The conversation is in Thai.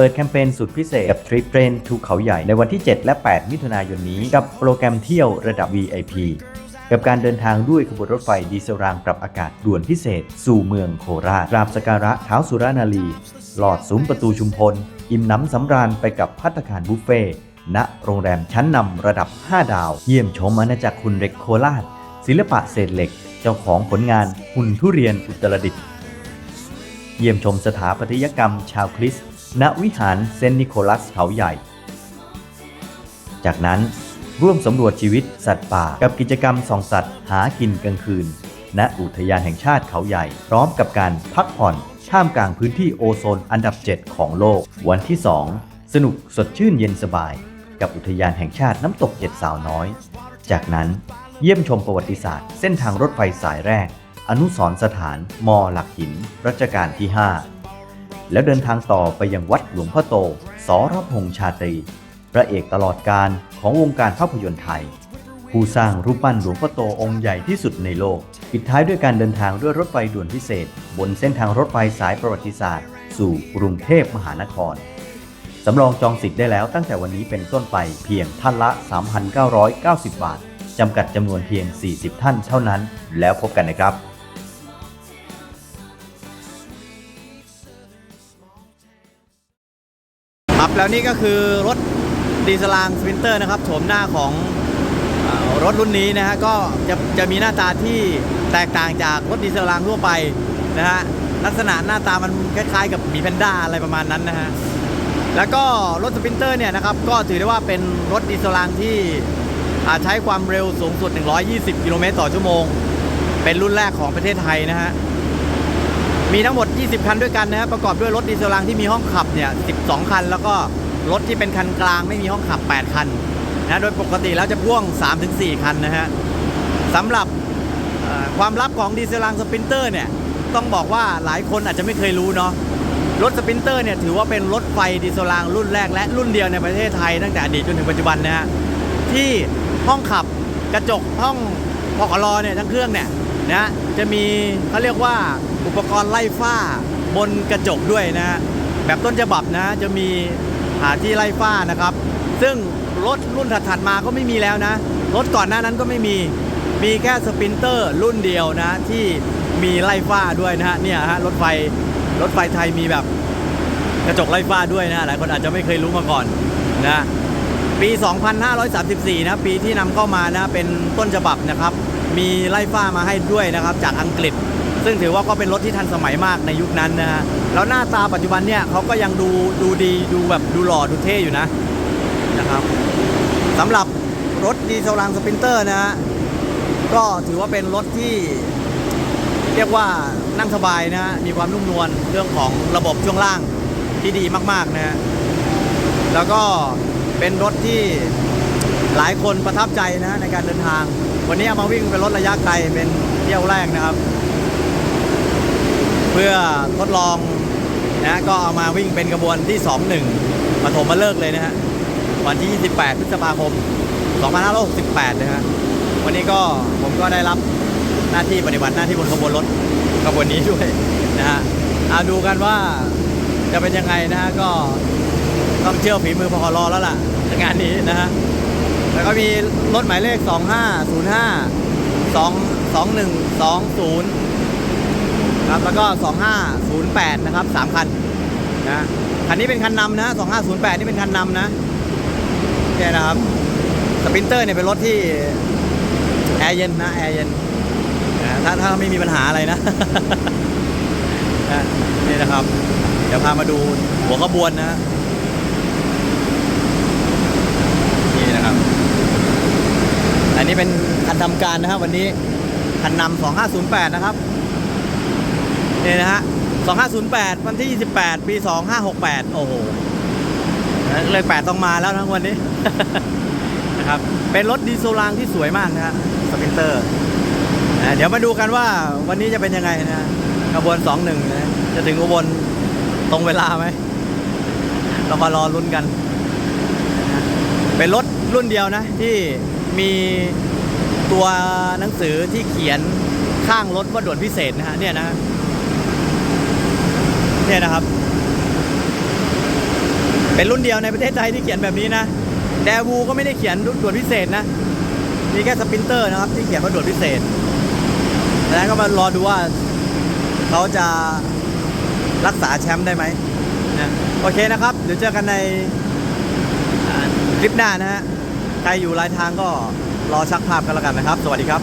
เปิดแคมเปญสุดพิเศษกับทริปเทรนทูเขาใหญ่ในวันที่ 7 และ 8 มิถุนายนนี้กับโปรแกรมเที่ยวระดับ VIP กับการเดินทางด้วยขบวนรถไฟดีเซลรางปรับอากาศด่วนพิเศษ สู่เมืองโคราชกราบสการะเท้าสุรานารี หลอดซุ้มประตูชุมพล อิ่มน้ำสำราญไปกับพัตตาคารบุฟเฟ่ณโรงแรมชั้นนำระดับ 5 ดาว เยี่ยมชมอาณาจักรคุณเหล็กโคราช ศิลปะเศษเหล็ก เจ้าของผลงานหุ่นทุเรียนอุตรดิตถ์เยี่ยมชมสถาปัตยกรรมชาวคริสต์ ณวิหารเซนต์นิโคลัสเขาใหญ่ จากนั้นร่วมสำรวจชีวิตสัตว์ป่ากับกิจกรรมส่องสัตว์หากินกลางคืน ณอุทยานแห่งชาติเขาใหญ่ พร้อมกับการพักผ่อนท่ามกลางพื้นที่โอโซนอันดับ 7 ของโลก วันที่ 2 สนุกสดชื่นเย็นสบาย กับอุทยานแห่งชาติน้ำตกเจ็ดสาวน้อย จากนั้นเยี่ยมชมประวัติศาสตร์ เส้นทางรถไฟสายแรก อนุสรสถาน มอหลักหิน รัชกาลที่ 5 แล้วเดินทางต่อไปยังวัดหลวงพ่อโต สรพงษ์ชาตรี พระเอกตลอดการของวงการภาพยนตร์ไทย ผู้สร้างรูปปั้นหลวงพ่อโตองค์ใหญ่ที่สุดในโลก ปิดท้ายด้วยการเดินทางด้วยรถไฟด่วนพิเศษ บนเส้นทางรถไฟสายประวัติศาสตร์ สู่กรุงเทพมหานคร สำรองจองสิทธิ์ได้แล้วตั้งแต่วันนี้เป็นต้นไปเพียงท่านละ 3,990 บาทจำกัดจำนวนเพียง 40 ท่านเท่านั้น แล้วพบกันนะครับ ครับแล้วนี่ก็คือรถดีเซลางสปินเตอร์นะครับโฉมหน้าของรถรุ่นนี้นะฮะก็จะจะมีหน้าตาที่แตกต่างจากรถดีเซลางทั่วไปนะฮะลักษณะหน้าตามันคล้ายๆ กับมีแพนด้าอะไรประมาณนั้นนะฮะแล้วก็รถสปินเตอร์เนี่ยนะครับก็ถือได้ว่าเป็นรถดีเซลางที่ใช้ความเร็วสูงสุด 120 กิโลเมตรต่อชั่วโมง เป็นรุ่นแรกของประเทศไทยนะฮะ มีทั้งหมด 20 คันด้วยกันนะครับประกอบด้วยรถดีเซลรางที่มีห้องขับเนี่ย 12 คัน แล้วก็รถที่เป็นคันกลางไม่มีห้องขับ 8 คันนะโดยปกติแล้วจะพ่วง 3-4 คันนะฮะสำหรับความลับของดีเซลรางสปรินเตอร์เนี่ยต้องบอกว่าหลายคนอาจจะไม่เคยรู้เนาะรถสปรินเตอร์เนี่ยถือว่าเป็นรถไฟดีเซลรางรุ่นแรกและรุ่นเดียวในประเทศไทยตั้งแต่อดีตจนถึงปัจจุบันนะฮะที่ห้องขับกระจกห้องพกลเนี่ยทั้งเครื่องเนี่ยนะจะมีเขาเรียกว่า อุปกรณ์ไล่ฝ้าบนกระจกด้วยนะ แบบต้นฉบับนะจะมีหาที่ไล่ฝ้านะครับ ซึ่งรถรุ่นถัดๆมาก็ไม่มีแล้วนะ รถก่อนหน้านั้นก็ไม่มี มีแค่สปินเตอร์รุ่นเดียวนะ ที่มีไล่ฝ้าด้วยนะฮะเนี่ยฮะรถไฟรถไฟไทยมีแบบกระจกไล่ฝ้าด้วยนะหลายคนอาจจะไม่เคยรู้มาก่อนนะปี 2534 นะ ปีที่นำเข้ามานะ เป็นต้นฉบับนะครับ มีไล่ฟ้ามาให้ด้วยนะครับ จากอังกฤษ ซึ่งถือว่าก็เป็นรถที่ทันสมัยมากในยุคนั้นนะฮะแล้วหน้าตาปัจจุบันเนี่ยเขาก็ยังดูดูดีดูแบบดูหล่อดูเท่อยู่นะนะครับสำหรับรถดีเซลรางสปินเตอร์นะฮะก็ถือว่าเป็นรถที่เรียกว่านั่งสบายนะ มีความนุ่มนวลเรื่องของระบบช่วงล่างที่ดีมากๆนะฮะแล้วก็เป็นรถที่หลายคนประทับใจนะในการเดินทาง วันนี้เอามาวิ่งเป็นรถระยะไกลเป็นเที่ยวแรกนะครับ พื่อทดลองนะก็เอามาวิ่งเป็นกระบวนที่ 21ปฐมมาเลิกเลยนะฮะวันที่ 28 พฤษภาคม 2568 นะฮะวันนี้ก็ผมก็ได้รับหน้าที่ปฏิบัติหน้าที่บนขบวนรถขบวนนี้ด้วยนะฮะเอาดูกันว่าจะเป็นยังไงนะฮะก็ต้องเชื่อฝีมือพอรอแล้วล่ะงานนี้นะฮะแล้วก็มีรถหมายเลข 2505 2 2120 ครับ แล้วก็ 2508 นะครับ 3 คันนะคันนี้เป็นคันนำนะ 2508 นี่เป็นคันนำนะเนี่ยนะครับสปรินเตอร์เนี่ยเป็นรถที่แอร์เย็นนะแอร์เย็นถ้าถ้าไม่มีปัญหาอะไรนะนี่นะครับ เดี๋ยวพามาดูหัวขบวนนะนี่นะครับ อันนี้เป็นคันทำการนะครับ วันนี้คันนำ2508 นะครับ นี่นะฮะ 2508 วันที่ 28 ปี 2568 โอ้โหเลย8ต้องมาแล้วทั้งวันนี้นะครับ เป็นรถดีโซลางที่สวยมากนะฮะสปินเตอร์นะเดี๋ยวมาดูกันว่าวันนี้จะเป็นยังไงนะขบวน 21 นะ จะถึงอุบลตรงเวลาไหม เรามารอลุ้นกัน เป็นรถรุ่นเดียวนะ ที่มีตัวหนังสือที่เขียนข้างรถว่าด่วนพิเศษนะฮะเนี่ยนะ เนี่ยนะครับ เป็นรุ่นเดียวในประเทศไทยที่เขียนแบบนี้นะแดวูก็ไม่ได้เขียนด่วนพิเศษนะ มีแค่สปินเตอร์นะครับที่เขียนว่าด่วนพิเศษแล้วก็มารอดูว่าเขาจะรักษาแชมป์ได้ไหมนะโอเคนะครับ เดี๋ยวเจอกันในคลิปหน้านะฮะ ใครอยู่รายทางก็รอชักภาพกันแล้วกันนะครับ สวัสดีครับ